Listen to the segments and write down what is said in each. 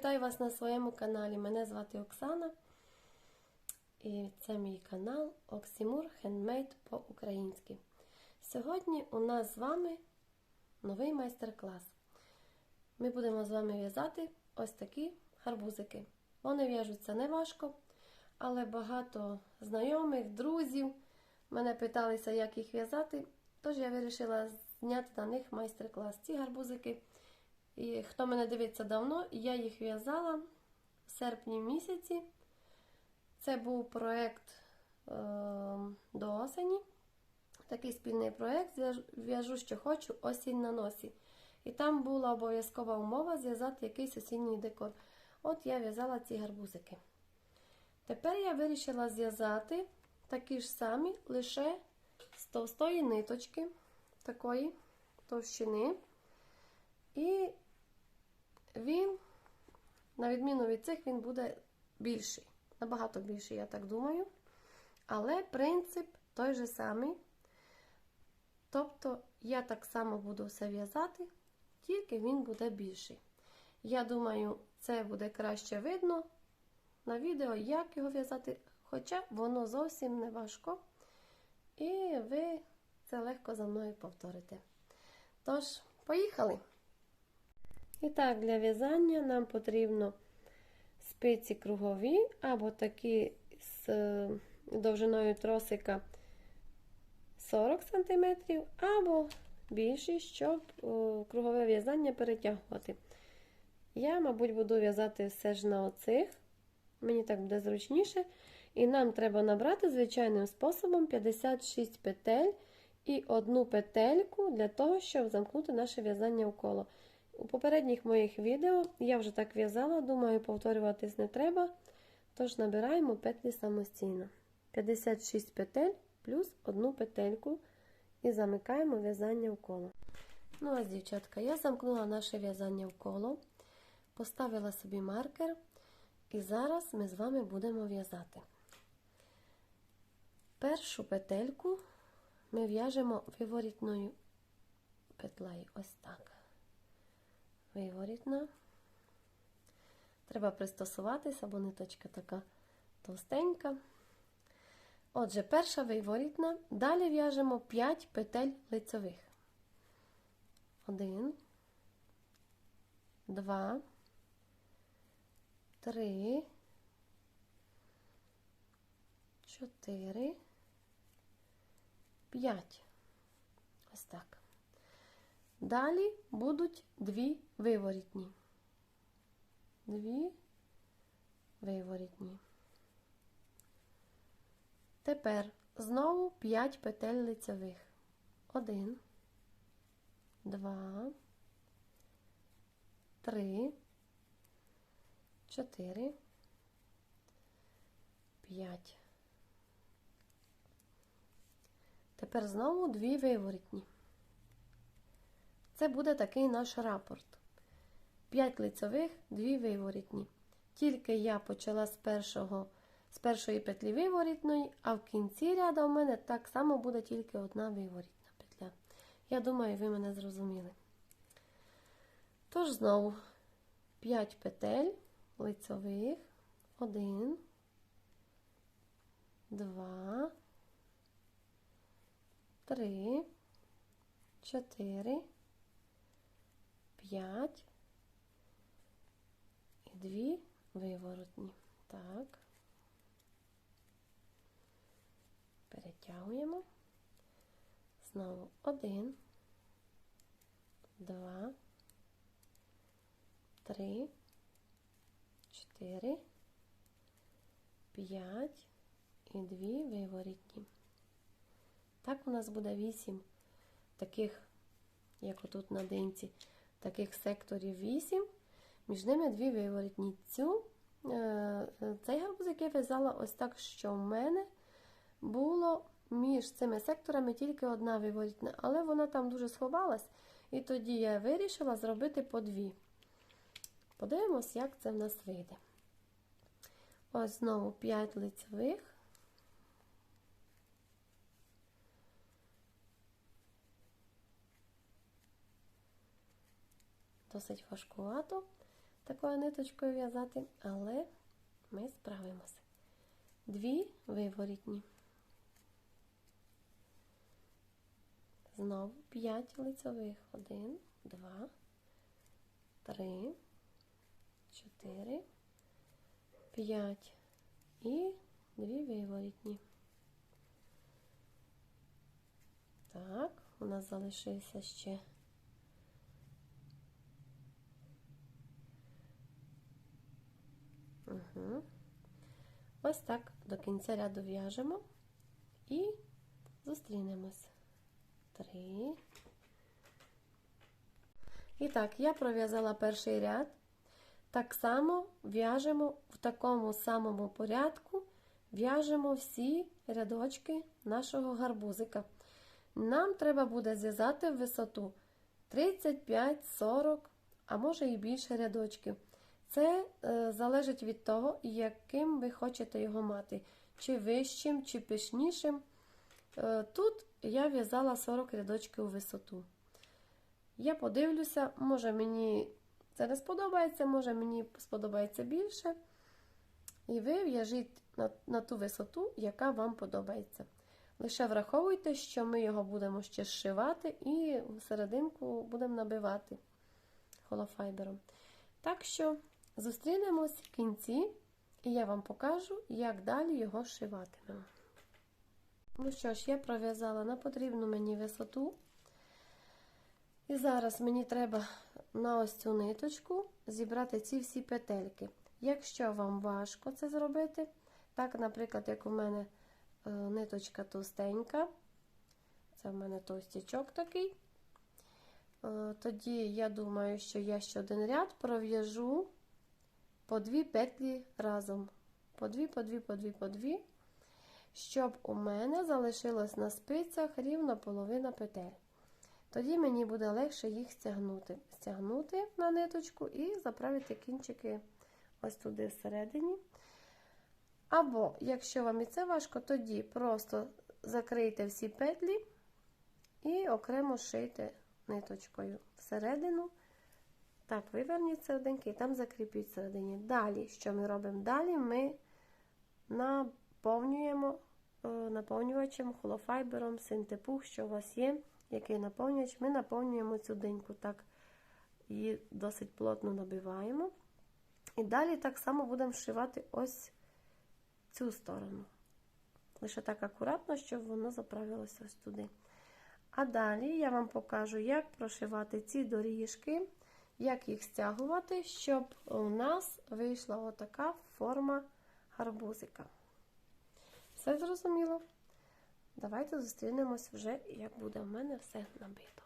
Вітаю вас на своєму каналі. Мене звати Оксана. І це мій канал Оксімур Хендмейд по-українськи. Сьогодні у нас з вами новий майстер-клас. Ми будемо з вами в'язати ось такі гарбузики. Вони в'яжуться неважко, але багато знайомих, друзів мене питалися, як їх в'язати. Тож я вирішила зняти на них майстер-клас. Ці гарбузики. І хто мене дивиться давно, я їх в'язала в серпні місяці. Це був проєкт е, до осені. Такий спільний проєкт в'яжу, що хочу, осінь на носі. І там була обов'язкова умова зв'язати якийсь осінній декор. От я в'язала ці гарбузики. Тепер я вирішила зв'язати такі ж самі, лише з товстої ниточки, такої товщини. І він, на відміну від цих, він буде більший. Набагато більший, я так думаю. Але принцип той же самий. Тобто, я так само буду все в'язати, тільки він буде більший. Я думаю, це буде краще видно на відео, як його в'язати, хоча воно зовсім не важко. І ви це легко за мною повторите. Тож, поїхали! І так, для в'язання нам потрібно спиці кругові, або такі з довжиною тросика 40 см, або більші, щоб кругове в'язання перетягувати. Я, мабуть, буду в'язати все ж на оцих, мені так буде зручніше. І нам треба набрати звичайним способом 56 петель і одну петельку для того, щоб замкнути наше в'язання в коло. У попередніх моїх відео я вже так в'язала, думаю, повторюватись не треба. Тож набираємо петлі самостійно. 56 петель плюс одну петельку і замикаємо в'язання в коло. Ну, ось, дівчатка, я замкнула наше в'язання в коло, поставила собі маркер, і зараз ми з вами будемо в'язати. Першу петельку ми в'яжемо виворітною петлею. Ось так виворітна. Треба пристосуватися, бо ниточка така товстенька. Отже, перша виворітна. Далі в'яжемо 5 петель лицьових. Один, два, три, чотири, п'ять. Ось так. Далі будуть дві виворітні. Дві виворітні. Тепер знову 5 петель лицевих. Один, два, три, чотири, п'ять. Тепер знову дві виворітні. Це буде такий наш рапорт. 5 лицьових, 2 виворітні. Тільки я почала з першого, з першої петлі виворітної, а в кінці ряду у мене так само буде тільки одна виворітна петля. Я думаю, ви мене зрозуміли. Тож, знову 5 петель лицьових, 1, 2, 3, 4, 5 і 2 виворотні. Так, перетягуємо. Знову 1, 2, 3, 4, 5 і 2 виворітні. Так у нас буде 8 таких, як отут на денці, таких секторів 8, між ними дві виворітні. Цю, е, Цей гарбузик я в'язала ось так, що в мене було між цими секторами тільки одна виворітна, але вона там дуже сховалась, і тоді я вирішила зробити по дві. Подивимось, як це в нас вийде. Ось знову 5 лицевих. Досить важкувато. такою ниточкою в'язати, але ми справимося. Дві виворітні. Знову 5 лицьових. 1, 2, 3, 4, 5 і дві виворітні. Так, у нас залишився ще. Угу. Ось так до кінця ряду в'яжемо і зустрінемось. Три. І так, я пров'язала перший ряд. Так само в'яжемо в такому самому порядку, в'яжемо всі рядочки нашого гарбузика. Нам треба буде зв'язати в висоту 35, 40, а може і більше рядочків. Це е, залежить від того, яким ви хочете його мати, чи вищим, чи пишнішим. Е, тут я в'язала 40 рядочків у висоту. Я подивлюся, може мені це не сподобається, може мені сподобається більше. І ви в'яжіть на, на ту висоту, яка вам подобається. Лише враховуйте, що ми його будемо ще зшивати і серединку будемо набивати холофайбером. Так що зустрінемось в кінці, і я вам покажу, як далі його зшиватимемо. Ну що ж, я пров'язала на потрібну мені висоту. І зараз мені треба на ось цю ниточку зібрати ці всі петельки. Якщо вам важко це зробити, так, наприклад, як у мене е, ниточка товстенька, це в мене товстячок такий, е, тоді я думаю, що я ще один ряд пров'яжу по дві петлі разом. По дві, по дві, по дві, по дві, щоб у мене залишилось на спицях рівно половина петель. Тоді мені буде легше їх стягнути. Стягнути на ниточку і заправити кінчики ось туди всередині. Або, якщо вам і це важко, тоді просто закрийте всі петлі і окремо шийте ниточкою всередину. Так, виверніть серединки і там закріпіть всередині. Далі, що ми робимо? Далі ми наповнюємо е, наповнювачем, холофайбером, синтепух, що у вас є який наповнювач, ми наповнюємо цю диньку, так, її досить плотно набиваємо. І далі так само будемо вшивати ось цю сторону. Лише так акуратно, щоб воно заправилося ось туди. А далі я вам покажу, як прошивати ці доріжки, як їх стягувати, щоб у нас вийшла отака форма гарбузика. Все зрозуміло? Давайте зустрінемось вже, як буде в мене все набито.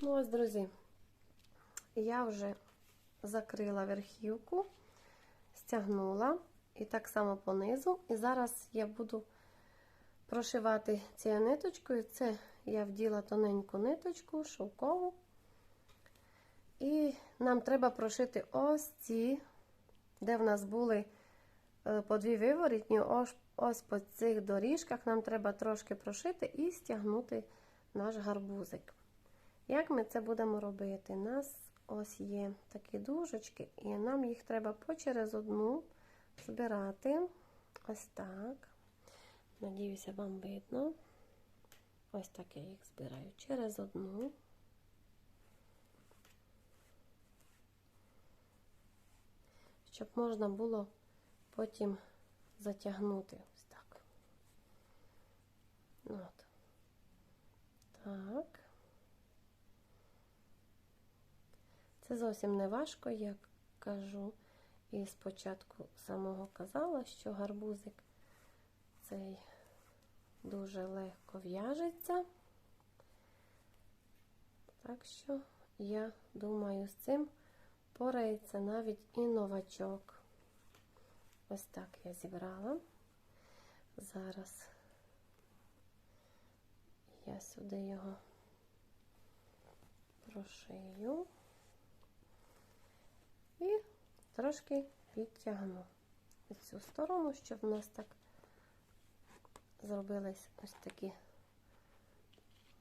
Ну, ось, друзі, я вже закрила верхівку, стягнула і так само понизу. І зараз я буду прошивати цією ниточкою. Це я вділа тоненьку ниточку, шовкову. І нам треба прошити ось ці, де в нас були е, по дві виворітні, ось Ось по цих доріжках нам треба трошки прошити і стягнути наш гарбузик. Як ми це будемо робити? У нас ось є такі дужечки, і нам їх треба по через одну збирати. Ось так. Надіюся, вам видно. Ось так я їх збираю через одну. Щоб можна було потім затягнути. Ось так. От. Так. Це зовсім не важко, як кажу. І спочатку самого казала, що гарбузик цей дуже легко в'яжеться. Так що, я думаю, з цим порається навіть і новачок. Ось так я зібрала. Зараз я сюди його прошию і трошки підтягну цю сторону, щоб у нас так зробились ось такі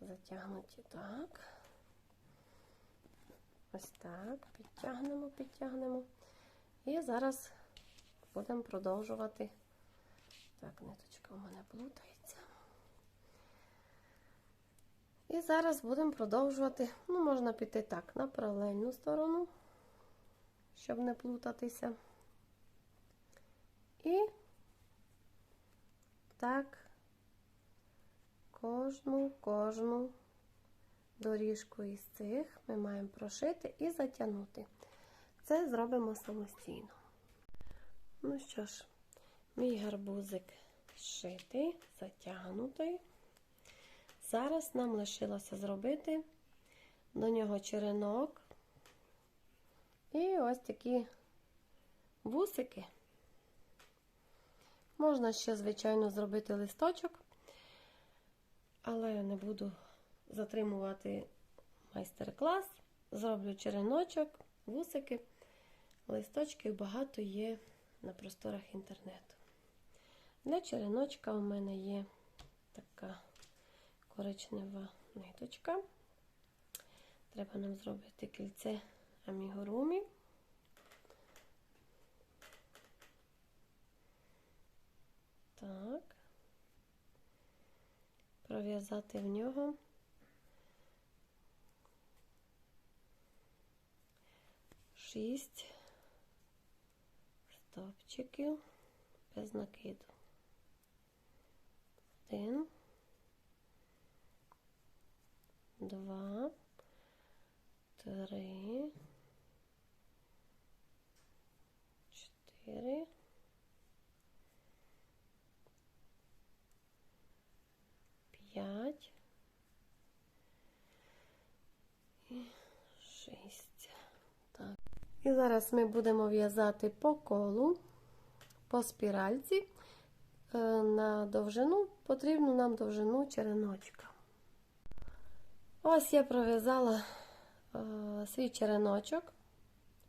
затягнуті так. Ось так, підтягнемо, підтягнемо. І зараз будемо продовжувати. Так, ниточка у мене плутається. І зараз будемо продовжувати. Ну, можна піти так, на паралельну сторону, щоб не плутатися. І так кожну, кожну доріжку із цих ми маємо прошити і затягнути. Це зробимо самостійно. Ну що ж, мій гарбузик зшитий, затягнутий. Зараз нам лишилося зробити до нього черенок і ось такі вусики. Можна ще, звичайно, зробити листочок, але я не буду затримувати майстер-клас. Зроблю череночок, вусики, листочків багато є на просторах інтернету. Для череночка у мене є така коричнева ниточка. Треба нам зробити кільце амігурумі. Так, пров'язати в нього Шість. Стовпчиків без накиду. 1 2 3 4 5 І зараз ми будемо в'язати по колу, по спіральці е, на довжину, потрібну нам довжину череночка. Ось я пров'язала е, свій череночок,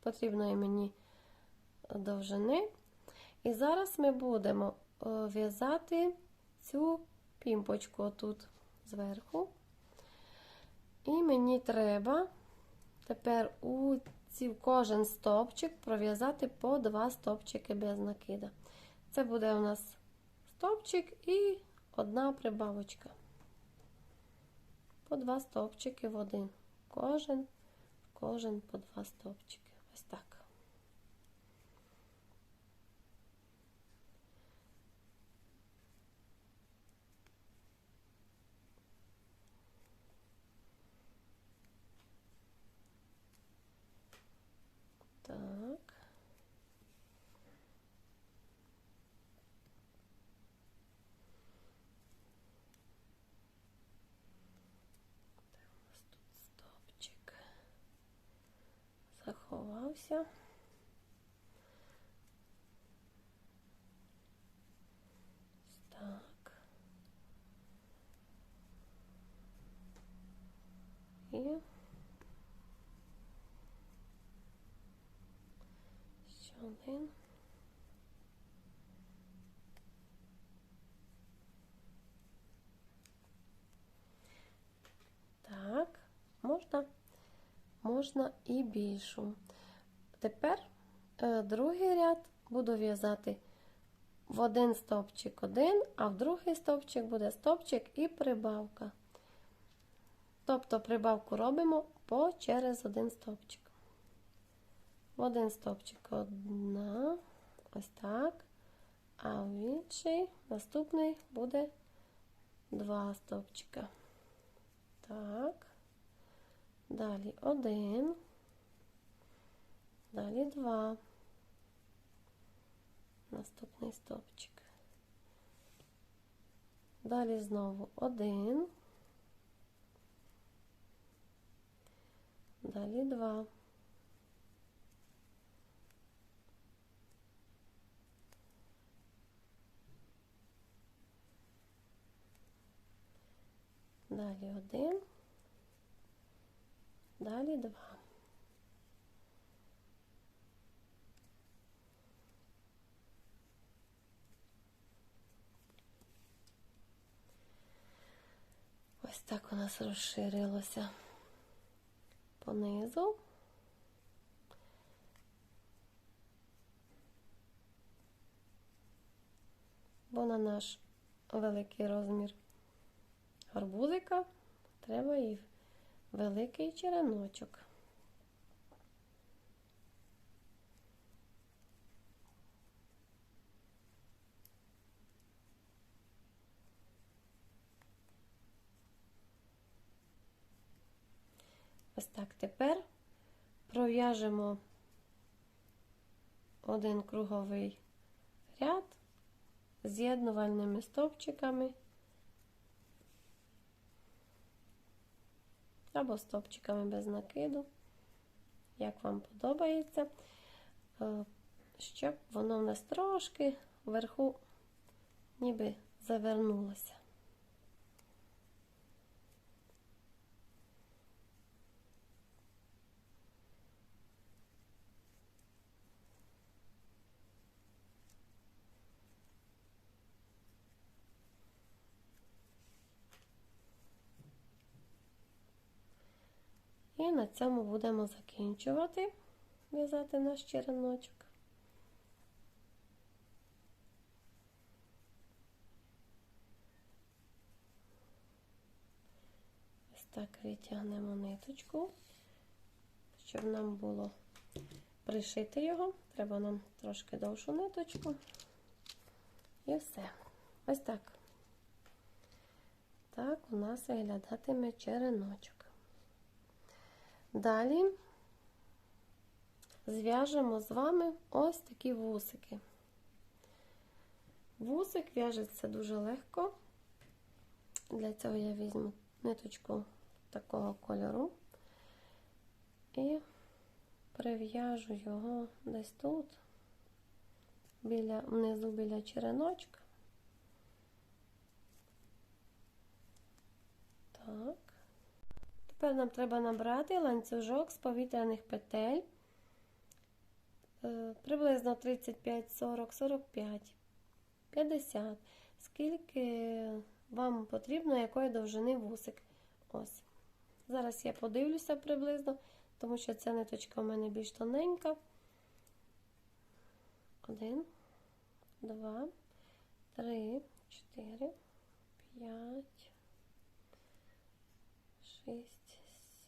потрібної мені довжини. І зараз ми будемо е, в'язати цю пімпочку отут зверху. І мені треба тепер у ці, кожен стовпчик пров'язати по два стовпчики без накида. Це буде у нас стовпчик і одна прибавочка. По два стовпчики в один. Кожен, кожен по два стовпчики. Ось так. Так. Де у нас тут стопчик? Заховався. Ось Так. І один. Так, можна, можна і більшу. Тепер е, другий ряд буду в'язати в один стовпчик один, а в другий стовпчик буде стовпчик і прибавка. Тобто прибавку робимо по через один стовпчик. Один стовпчик одна, ось так. А в інший наступний буде два стовпчика. Так. Далі один. Далі два. Наступний стовпчик. Далі знову один. Далі два. далі один, далі два. Ось так у нас розширилося понизу. Бо на наш великий розмір гарбузика треба і великий череночок. Ось так тепер пров'яжемо один круговий ряд з'єднувальними стовпчиками або стопчиками без накиду, як вам подобається, е, щоб воно в нас трошки вверху ніби завернулося. І на цьому будемо закінчувати в'язати наш череночок. Ось так відтягнемо ниточку, щоб нам було пришити його. Треба нам трошки довшу ниточку. І все. Ось так. Так у нас виглядатиме череночок. Далі зв'яжемо з вами ось такі вусики. Вусик в'яжеться дуже легко. Для цього я візьму ниточку такого кольору і прив'яжу його десь тут, біля, внизу біля череночка. Так. Тепер нам треба набрати ланцюжок з повітряних петель е, приблизно 35, 40, 45, 50. Скільки вам потрібно, якої довжини вусик. Ось. Зараз я подивлюся приблизно, тому що ця ниточка у мене більш тоненька. Один, два, три, чотири, п'ять, шість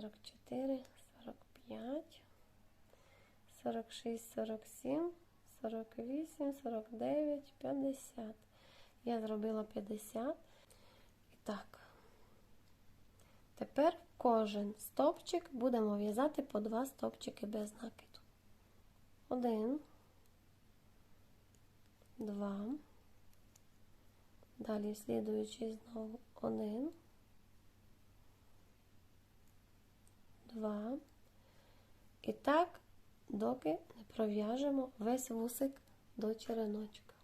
44, 45, 46, 47, 48, 49, 50. Я зробила 50. І так, тепер кожен стовпчик будемо в'язати по два стовпчики без накиду. Один, два. Далі слідуючий знову один. Два. І так, доки не пров'яжемо весь вусик до череночка.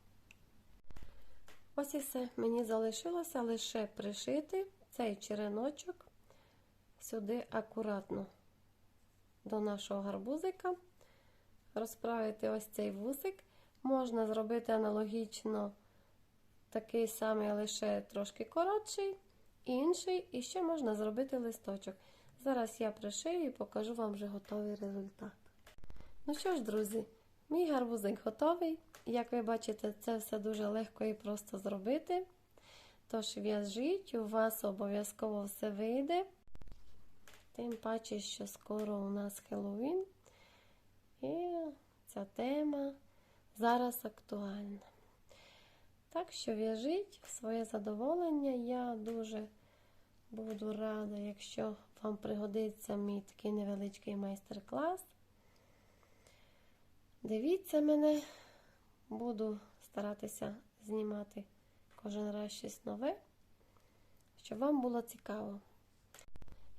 Ось і все. Мені залишилося лише пришити цей череночок сюди акуратно до нашого гарбузика, розправити ось цей вусик. Можна зробити аналогічно такий самий, лише трошки коротший, інший, і ще можна зробити листочок. Зараз я пришию і покажу вам вже готовий результат. Ну що ж, друзі, мій гарбузик готовий. Як ви бачите, це все дуже легко і просто зробити. Тож в'яжіть, у вас обов'язково все вийде. Тим паче, що скоро у нас Хеллоуін. І ця тема зараз актуальна. Так що в'яжіть своє задоволення. Я дуже буду рада, якщо вам пригодиться мій такий невеличкий майстер-клас. Дивіться мене, буду старатися знімати кожен раз щось нове, щоб вам було цікаво.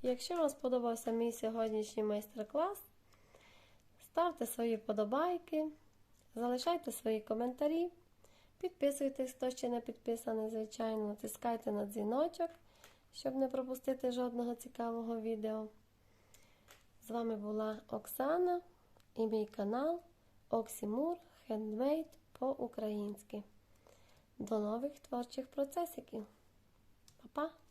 Якщо вам сподобався мій сьогоднішній майстер-клас, ставте свої подобайки, залишайте свої коментарі, підписуйтесь, хто ще не підписаний, звичайно, натискайте на дзвіночок, щоб не пропустити жодного цікавого відео. З вами була Оксана і мій канал Оксімур Хендмейд по-українськи. До нових творчих процесиків. Па-па!